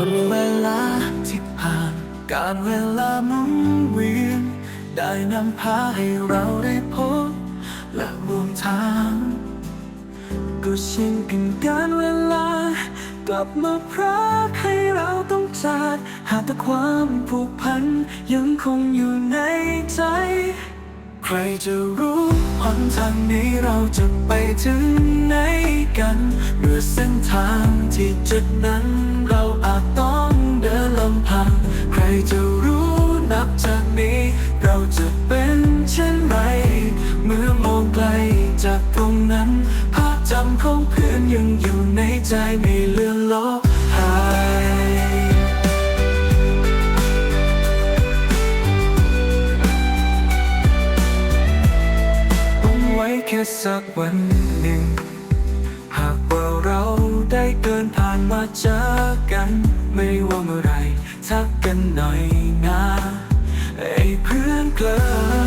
วันเวลาที่ผ่าน การเวลาหมุนเวียน ได้นำพาให้เราได้พบ และรวมทาง ก็เช่นกันการเวลา กลับมาพรักให้เราต้องจากหากแต่ความผูกพัน ยังคงอยู่ในใจ ใครจะรู้หนทางนี้เราจะไปถึงไหนกันเมื่อเส้นทางที่จุดนั้น องไกลจากตรงนั้น ภาพจำของเพื่อนยังอยู่ในใจไม่เลือนลบหายต้องไว้แค่สักวันหนึ่ง หากว่าเราได้เดินผ่านมาเจอกัน ไม่ว่าเมื่อไรทักกันหน่อยนะไอ้เพื่อนเกลอ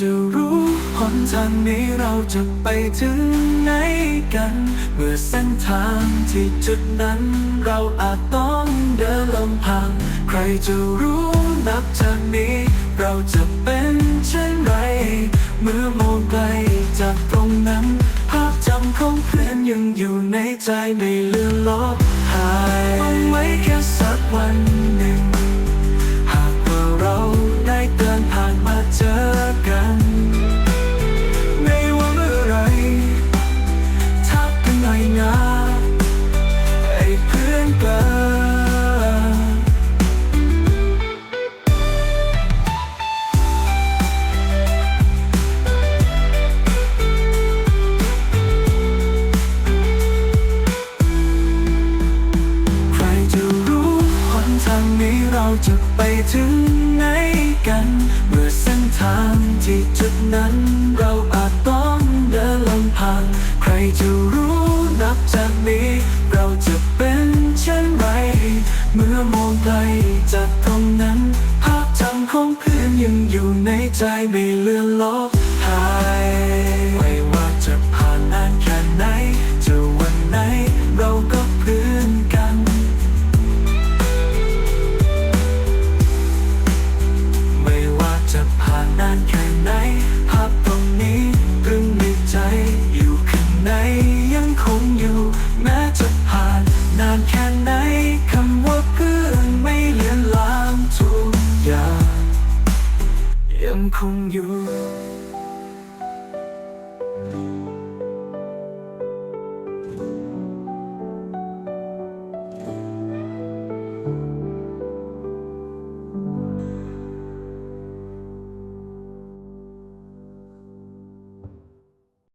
จะรู้หนทางนี้เราจะไปถึงไหนกัน เมื่อเส้นทางที่จุดนั้น เราอาจต้องเดินลำพัง ใครจะรู้นับจากนี้ เราจะเป็นเช่นไร เมื่อมองไกลจากตรงนั้น ภาพจำของเพื่อนยังอยู่ในใจไม่เลือนลบหายเอาไว้แค่สักวันหนึ่ง จะไปถึงไหนกัน เมื่อเส้นทางที่จุดนั้น เราอาจต้องเดินลำพัง ใครจะรู้นับจากนี้ เราจะเป็นเช่นไร เมื่อมองไกลจากตรงนั้น ภาพจำของเพื่อนยังอยู่ในใจไม่เลือนลบหาย ยังคงอยู่